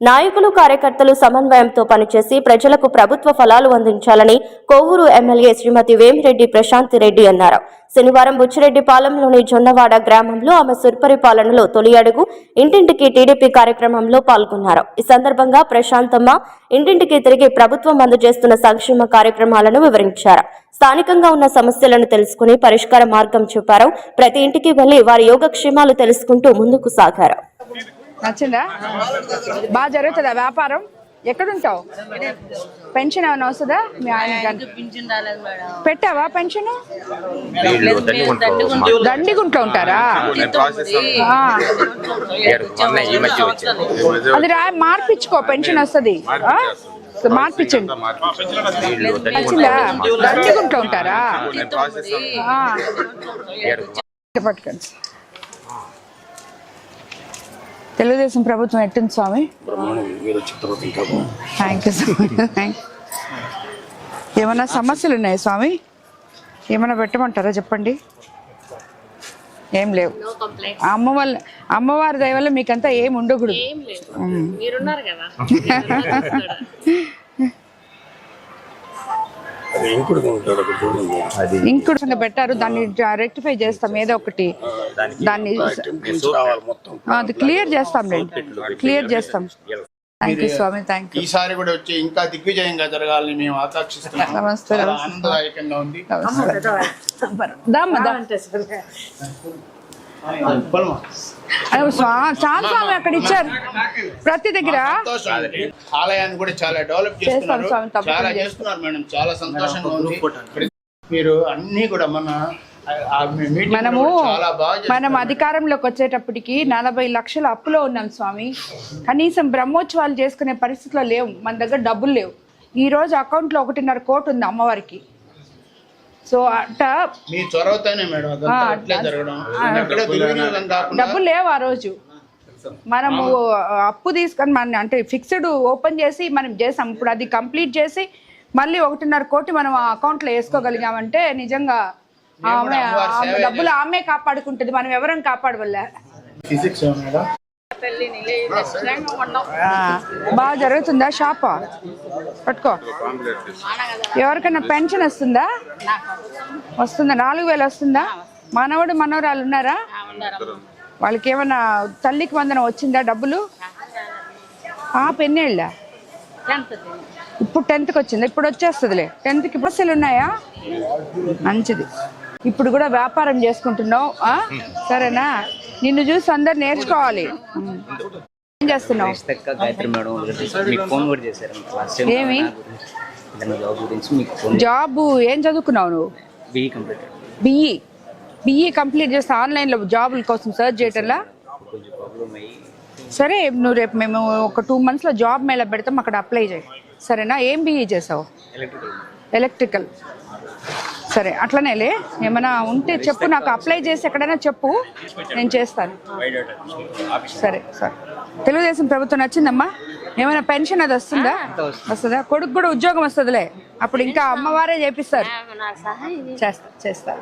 నాయకులు కార్యకర్తలు సమన్వయంతో పనిచేసి ప్రజలకు ప్రభుత్వ ఫలాలు అందించాలని కోవూరు ఎమ్మెల్యే శ్రీమతి వేమిరెడ్డి ప్రశాంతి రెడ్డి అన్నారు. శనివారం బుచ్చిరెడ్డి పాలెంలోని జొన్నవాడ గ్రామంలో ఆమె సుర్పరిపాలనలో తొలి అడుగు ఇంటింటికి టీడీపీ కార్యక్రమంలో పాల్గొన్నారు. ఈ సందర్భంగా ప్రశాంతమ్మ ఇంటింటికి తిరిగి ప్రభుత్వం అందజేస్తున్న సంక్షేమ కార్యక్రమాలను వివరించారు. స్థానికంగా ఉన్న సమస్యలను తెలుసుకుని పరిష్కార మార్గం చూపారు ప్రతి ఇంటికి వెళ్ళి వారి యోగక్షేమాలు తెలుసుకుంటూ ముందుకు సాగారు. నచ్చిందా? బాగా జరుగుతుందా వ్యాపారం? ఎక్కడుంటావు? పెన్షన్ ఏమైనా వస్తుందా? మీ ఆయన పెట్టావా పెన్షన్. దండిగుంట్లో ఉంటారా. అది రా మార్పించుకో పెన్షన్ వస్తుంది? మార్పించండి నచ్చిందా? దండిగుంట్లో ఉంటారా? ఆ, పట్టుకోండి. తెలుగుదేశం ప్రభుత్వం ఎట్టుంది స్వామి? థ్యాంక్ యూ సో మచ్ ఏమైనా సమస్యలు ఉన్నాయి స్వామి? ఏమైనా పెట్టమంటారా చెప్పండి? ఏం లేవు. అమ్మ వాళ్ళ అమ్మవారి దయ వల్ల మీకంతా ఏం ఉండకూడదు. మీరున్నారు కదా. ఇంకుడు పెట్టారు దాన్ని రెక్టిఫై చేస్తాం ఏదో ఒకటి. దాన్ని అది క్లియర్ చేస్తాం రండి క్లియర్ చేస్తాం. థ్యాంక్ యూ స్వామి థ్యాంక్ యూ ఈసారి కూడా వచ్చి ఇంకా దిగ్విజయంగా జరగాలని మేము ఆకాంక్షిస్తున్నాం. నమస్తే ఆనందదాయకంగా ఉంది. చాలా స్వామి అక్కడ ఇచ్చారు. ప్రతి దగ్గర. సంతోషం. ఆలయాన్ని కూడా చాలా డెవలప్ చేస్తున్నారు. చాలా చేస్తాం. చేస్తున్నారు మేడం. చాలా సంతోషంగా ఉంది. మీరు అన్ని కూడా మన ఆ మీ మీటింగ్ మనము మనం. అధికారంలోకి వచ్చేటప్పటికి నలభై లక్షల అప్పులో ఉన్నాం స్వామి. కనీసం బ్రహ్మోత్సవాలు చేసుకునే పరిస్థితిలో లేవు. మన దగ్గర డబ్బులు లేవు. ఈ రోజు అకౌంట్లో ఒకటిన్నర కోటి ఉంది అమ్మవారికి. సో అట్ట డబ్బులు లేవు ఆ రోజు. మనము అప్పు తీసుకొని మన అంటే ఫిక్స్డ్ ఓపెన్ చేసి మనం చేసాం. ఇప్పుడు అది కంప్లీట్ చేసి మళ్ళీ ఒకటిన్నర కోటి మనం ఆ అకౌంట్లో వేసుకోగలిగామంటే నిజంగా ఆమె ఆమె డబ్బులు ఆమె కాపాడుకుంటుంది. మనం ఎవరం కాపాడవల్ల బాగా జరుగుతుందా షాపా? పట్టుకో. ఎవరికైనా పెన్షన్ వస్తుందా? వస్తుందా? నాలుగు వేలు వస్తుందా? మనవడు మనవరాలు ఉన్నారా? వాళ్ళకి ఏమైనా తల్లికి వందనం వచ్చిందా డబ్బులు? ఆ పెన్నేళ్ళ? ఇప్పుడు టెన్త్కి వచ్చింది? ఇప్పుడు వచ్చేస్తుందిలే. టెన్త్కి బస్సులు ఉన్నాయా? మంచిది. ఇప్పుడు కూడా వ్యాపారం చేసుకుంటున్నావు సరేనా? నిన్ను చూసి అందరు నేర్చుకోవాలి. ఏం చేస్తున్నావు? ఏమి? జాబ్ ఏం చదువుకున్నావు నువ్వు? బీఈ బిఈ కంప్లీట్ చేస్తే ఆన్లైన్లో జాబుల కోసం సర్చ్ చేయటంలా? సరే నువ్వు రేపు మేము ఒక టూ మంత్స్లో జాబ్ మేళ పెడతాం అక్కడ అప్లై చేయి. సరేనా? ఏం బిఈ చేసావు? ఎలక్ట్రికల్ ఎలక్ట్రికల్ సరే అట్లనేలే. ఏమైనా ఉంటే చెప్పు నాకు అప్లై చేసి ఎక్కడైనా చెప్పు నేను చేస్తాను. సరే సరే. తెలుగుదేశం ప్రభుత్వం నచ్చిందమ్మా? ఏమైనా పెన్షన్ అది వస్తుందా? వస్తుందా. కొడుకు కూడా ఉద్యోగం వస్తుందిలే. అప్పుడు ఇంకా అమ్మవారే చేపిస్తారు. నాకు సహాయం చేస్తా చేస్తా.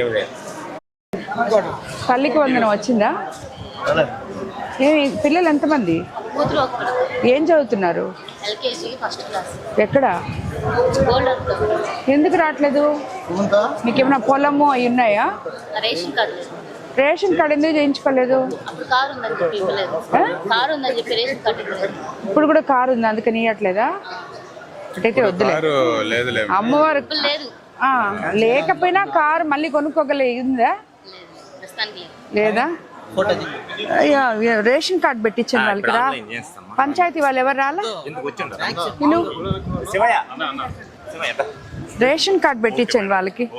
ఏం లేదు. తల్లికి వందనం వచ్చిందా? ఏమి పిల్లలు ఎంతమంది? ఏం చదువుతున్నారు? LKG first class. ఎక్కడ? ఎందుకు రావట్లేదు? మీకు ఏమైనా పొలము అవి ఉన్నాయా? రేషన్ కార్డు రేషన్ కార్డు ఎందుకు చేయించుకోలేదు? ఇప్పుడు కూడా కారు ఉంది? అందుకని ఇవ్వట్లేదా అటైతే వద్దులే. అమ్మవారు ఇప్పుడు లేదు. ఆ, లేకపోయినా కారు మళ్ళీ కొనుక్కోగలిగిందా లేదా? అయ్యా, అయ్యా, రేషన్ కార్డు పెట్టించండి వాళ్ళకి రా. పంచాయతీ వాళ్ళు ఎవరు రాలా? నేను. రేషన్ కార్డు పెట్టించండి వాళ్ళకి.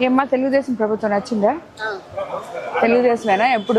ఏమ్మా తెలుగుదేశం ప్రభుత్వం నచ్చిందా. తెలుగుదేశమేనా? ఎప్పుడు?